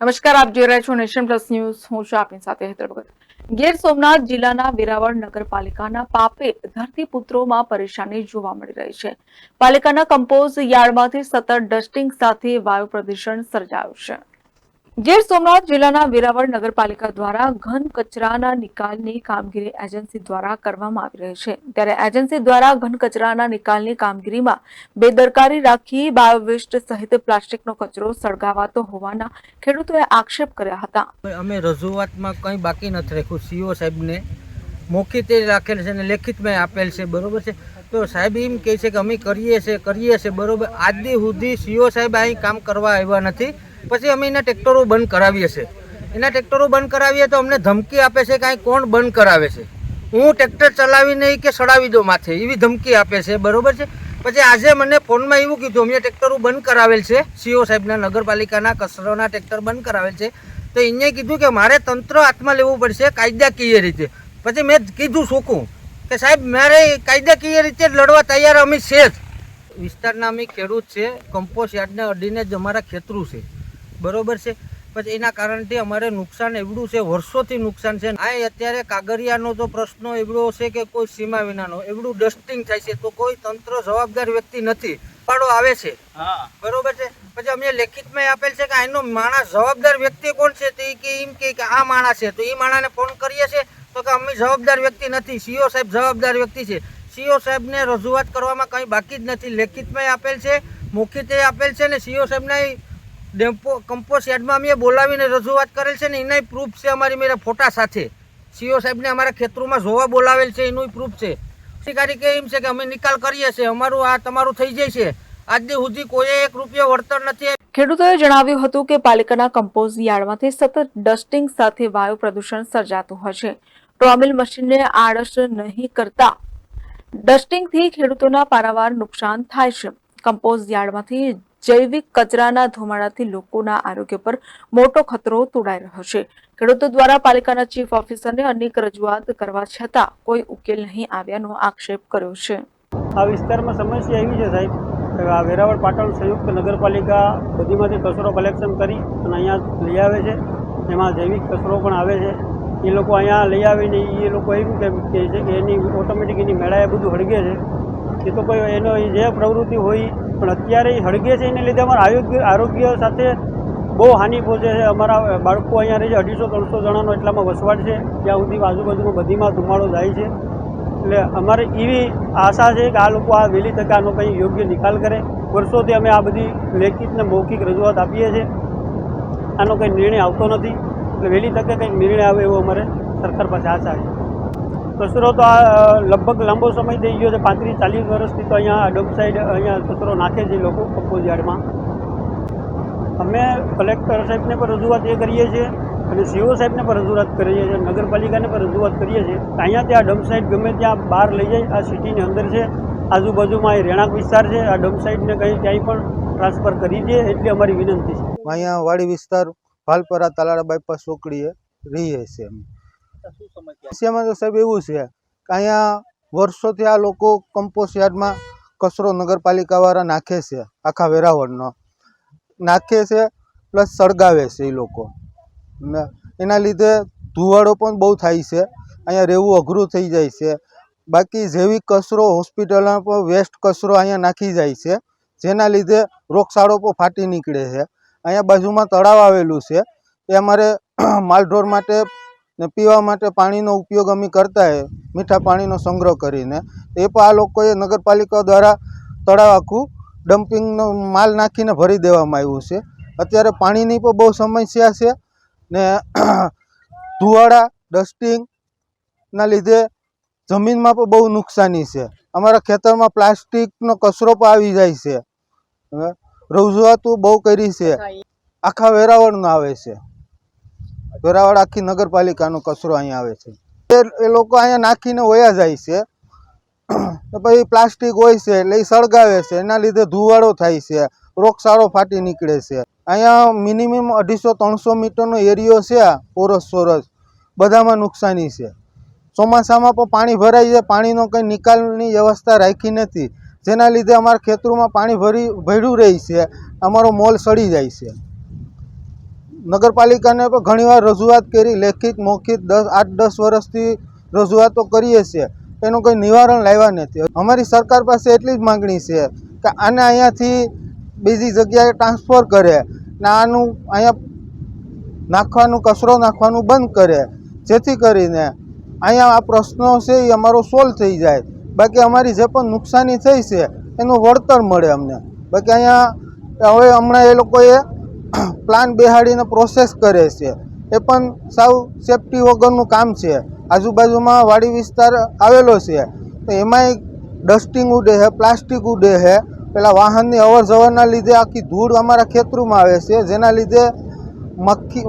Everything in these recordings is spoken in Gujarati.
નમસ્કાર, આપ જોઈ રહ્યા છો નેશન પ્લસ ન્યૂઝ. હું છું આપની સાથે હેતર ગીર સોમનાથ જિલ્લાના વેરાવળ નગરપાલિકાના પાપે ધરતીપુત્રોમાં પરેશાની જોવા મળી રહી છે. પાલિકાના કમ્પોઝ યાર્ડમાંથી સતત ડસ્ટિંગ સાથે વાયુ પ્રદૂષણ સર્જાયું છે. ગીર સોમનાથ જિલ્લાના વેરાવળ નગરપાલિકા દ્વારા ઘન કચરાના નિકાલની કામગીરી એજન્સી દ્વારા કરવામાં આવી રહી છે. ત્યારે એજન્સી દ્વારા ઘન કચરાના નિકાલની કામગીરીમાં બેદરકારી રાખી બાયોવેસ્ટ સહિત પ્લાસ્ટિકનો કચરો સળગાવાતો હોવાના ખેડૂતોએ આક્ષેપ કર્યા હતા. અમે રજૂઆતમાં કંઈ બાકી નથી રાખ્યું. સીઓ સાહેબને મૌખિતે રાખેલ છે અને લેખિતમાં આપેલ છે. બરોબર છે? તો સાહેબ એમ કહે છે કે અમે કરીએ છીએ કરીએ છીએ બરોબર. આજ સુધી સીઓ સાહેબ અહીં કામ કરવા આવ્યા નથી. પછી અમે એના ટ્રેક્ટરો બંધ કરાવીએ છીએ. એના ટ્રેક્ટરો બંધ કરાવીએ તો અમને ધમકી આપે છે કાંઈ કોણ બંધ કરાવે છે? હું ટ્રેક્ટર ચલાવી નહીં કે સડાવી દો માથે, એવી ધમકી આપે છે, બરોબર છે? પછી આજે મને ફોનમાં એવું કીધું, અમે ટ્રેક્ટરો બંધ કરાવેલ છે, સીઓ સાહેબના નગરપાલિકાના કચરોના ટ્રેક્ટર બંધ કરાવેલ છે. તો એને કીધું કે મારે તંત્ર હાથમાં લેવું પડશે કાયદાકીય રીતે. પછી મેં કીધું શોખું કે સાહેબ, મારે કાયદાકીય રીતે લડવા તૈયાર અમે છે જ. વિસ્તારના અમે ખેડૂત છે, કમ્પોસ્ટ યાર્ડને અડીને જ અમારા ખેતરું છે. બરોબર છે? પછી એના કારણથી અમારે નુકસાન એવડું છે વર્ષોથી નુકસાન છે. આ અત્યારે કાગરિયાનો તો પ્રશ્ન એવડો છે કે કોઈ સીમા વિનાનો. એવડું ડસ્ટિંગ થાય છે તો કોઈ તંત્ર જવાબદાર વ્યક્તિ નથી. પાડો આવે છે. બરોબર છે? પછી અમને લેખિતમાં આપેલ છે કે આનો માણસ જવાબદાર વ્યક્તિ કોણ છે? તે કે એમ કે કે આ માણસ છે. તો એ માણસને ફોન કરીએ છીએ તો કે અમે જવાબદાર વ્યક્તિ નથી. સીઓ સાહેબ જવાબદાર વ્યક્તિ છે. સીઓ સાહેબને રજૂઆત કરવામાં કંઈ બાકી જ નથી. લેખિતમાં આપેલ છે મૌખિતે આપેલ છે ને સીઓ સાહેબના ડેમ્પો કમ્પોસ્ટ યાર્ડમાં અમે બોલાવીને રજૂઆત કરેલ છે ને એના પ્રૂફ છે અમારી મેરા ફોટા સાથે. સીઓ સાહેબને અમારા ખેતરોમાં જોવા બોલાવેલ છે એનું પ્રૂફ છે. અધિકારી કે એમ છે કે અમે નિકાલ કરીએ છીએ, અમારું આ તમારું થઈ જાય છે. આજની સુધી કોઈ એક રૂપિયો વળતર નથી ખેડૂતોએ જણાવ્યું હતું કે પાલિકાના કમ્પોઝ યાર્ડમાંથી સતત ડસ્ટિંગ સાથે વાયુ પ્રદૂષણ સર્જાતું હોય છે. ટ્રોમિલ મશીનને આળસ નહીં કરતા. ડસ્ટિંગથી ખેડૂતોના પારાવાર નુકસાન થાય છે. કમ્પોઝ યાર્ડમાંથી જૈવિક કચરાના ધુમાડાથી લોકોના આરોગ્ય પર મોટો ખતરો તોડાઈ રહ્યો છે. ખેડૂતો દ્વારા પાલિકાના ચીફ ઓફિસરને અનેક રજૂઆત કરવા છતાં કોઈ ઉકેલ નહીં આવ્યાનો આક્ષેપ કર્યો છે. આ વિસ્તારમાં સમસ્યા એવી છે સાહેબ આ વેરાવળ પાટણ સંયુક્ત નગરપાલિકા બધીમાંથી કચરો કલેક્શન કરી અને અહીંયા લઈ આવે છે. એમાં જૈવિક કચરો પણ આવે છે. એ લોકો અહીંયા લઈ આવીને એ લોકો એવું કહે છે કે એની ઓટોમેટિક એની મેળાએ બધું હળગે છે. એ તો કોઈ એનો જે પ્રવૃત્તિ હોય પણ અત્યારે હળગે છે, એને લીધે અમારા આરોગ્ય આરોગ્ય સાથે બહુ હાનિ પહોંચે છે. અમારા બાળકો અહીંયા રહે છે, અઢીસો, ત્રણસો જણાનો એટલામાં વસવાટ છે. ત્યાં સુધી આજુબાજુમાં બધીમાં ધુમાડો જાય છે. એટલે અમારે એવી આશા છે કે આ લોકો આ વહેલી તકે આનો કંઈ યોગ્ય નિકાલ કરે. વર્ષોથી અમે આ બધી લેખિત ને મૌખિક રજૂઆત આપીએ છીએ. આનો કંઈ નિર્ણય આવતો નથી. એટલે વહેલી તકે કંઈક નિર્ણય આવે એવો અમારે સરકાર પાસે આશા છે. કચરો તો આ લગભગ લાંબો સમય થઈ ગયો છે. પાંત્રીસ, ચાલીસ વર્ષથી તો અહીંયા ડમ સાઈડ અહીંયા કચરો નાખે છે લોકો કમ્પોઝ યાર્ડમાં. અમે કલેક્ટર સાહેબને પણ રજૂઆત એ કરીએ છીએ અને સીઓ સાહેબને પણ રજૂઆત કરીએ છીએ, નગરપાલિકાને પણ રજૂઆત કરીએ છીએ અહીંયા ત્યાં ડમ્પ સાઈડ ગમે ત્યાં બહાર લઈ જાય, આ સિટીની અંદર છે. આજુબાજુમાં એ રહેણાંક વિસ્તાર છે. આ ડમ્પ સાઈડને કંઈ ક્યાંય પણ ટ્રાન્સફર કરી દે એટલી અમારી વિનંતી છે. અહીંયા વાડી વિસ્તાર ભાલપરા તાલાળા બાયપાસ ચોકડીએ રહીએ છીએ અમે. સમસ્યામાં તો સાહેબ એવું છે કે અહીંયા વર્ષોથી આ લોકો કમ્પોસ્ટ યાર્ડમાં કચરો નગરપાલિકાવાળા નાખે છે, આખા વેરાવળનો. નાખે છે પ્લસ સળગાવે છે એ લોકો. એના લીધે ધુવાડો પણ બહુ થાય છે, અહીંયા રહેવું અઘરું થઈ જાય છે. બાકી જેવી કચરો હોસ્પિટલમાં પણ વેસ્ટ કચરો અહીંયા નાખી જાય છે, જેના લીધે રોગચાળો પણ ફાટી નીકળે છે. અહીંયા બાજુમાં તળાવ આવેલું છે, એ અમારે માલઢોર માટે ને પીવા માટે પાણીનો ઉપયોગ અમે કરતા હોય મીઠા પાણીનો સંગ્રહ કરીને. એ પણ આ લોકોએ નગરપાલિકા દ્વારા તળાવ આખું ડમ્પિંગનો માલ નાખીને ભરી દેવામાં આવ્યું છે. અત્યારે પાણીની પણ બહુ સમસ્યા છે ને ધુવાડા ડસ્ટિંગના લીધે જમીનમાં પણ બહુ નુકસાની છે. અમારા ખેતરમાં પ્લાસ્ટિકનો કચરો પણ આવી જાય છે. રજૂઆતો બહુ કરી છે. આખા વેરાવળનો આવે છે. વેરાવળ આખી નગરપાલિકાનો કચરો અહીંયા આવે છે. એ લોકો અહીંયા નાખીને વયા જાય છે. તો પછી પ્લાસ્ટિક હોય છે એટલે એ સળગાવે છે. એના લીધે ધુવાળો થાય છે. રોગસાળો ફાટી નીકળે છે. અહીંયા મિનિમમ અઢીસો, ત્રણસો મીટરનો એરિયો છે આ પોરસ ચોરસ. બધામાં નુકસાની છે. ચોમાસામાં પણ પાણી ભરાઈ જાય. પાણીનો કંઈ નિકાલની વ્યવસ્થા રાખી નથી. જેના લીધે અમારા ખેતરોમાં પાણી ભરી, ભર્યું રહી છે. અમારો મોલ સડી જાય છે. નગરપાલિકાને પણ ઘણીવાર રજૂઆત કરી, લેખિત મૌખિત દસ, આઠ, દસ વર્ષથી રજૂઆતો કરીએ છીએ. એનું કોઈ નિવારણ લાવ્યા નથી. અમારી સરકાર પાસે એટલી જ માગણી છે કે આને અહીંયાથી બીજી જગ્યાએ ટ્રાન્સફર કરે ને આનું અહીંયા નાખવાનું, કચરો નાખવાનું બંધ કરે. જેથી કરીને અહીંયા આ પ્રશ્નો છે એ અમારો સોલ્વ થઈ જાય. બાકી અમારી જે પણ નુકસાની થઈ છે, એનું વળતર મળે અમને. બાકી અહીંયા હવે હમણાં એ લોકોએ પ્લાન બેહાડીને પ્રોસેસ કરે છે. એ પણ સાવ સેફટી વગરનું કામ છે. આજુબાજુમાં વાડી વિસ્તાર આવેલો છે. તો એમાંય ડસ્ટિંગ ઉડે છે પ્લાસ્ટિક ઉડે છે. પેલા વાહનની અવર જવરના લીધે આખી ધૂળ અમારા ખેતરોમાં આવે છે. જેના લીધે મક્ખી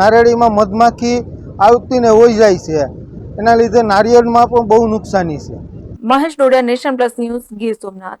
નારિયેળીમાં મધમાખી આવતીને હોઈ જાય છે. એના લીધે નારિયેળમાં પણ બહુ નુકસાની છે. Mahesh Dodiya nation plus news Gir Somnath.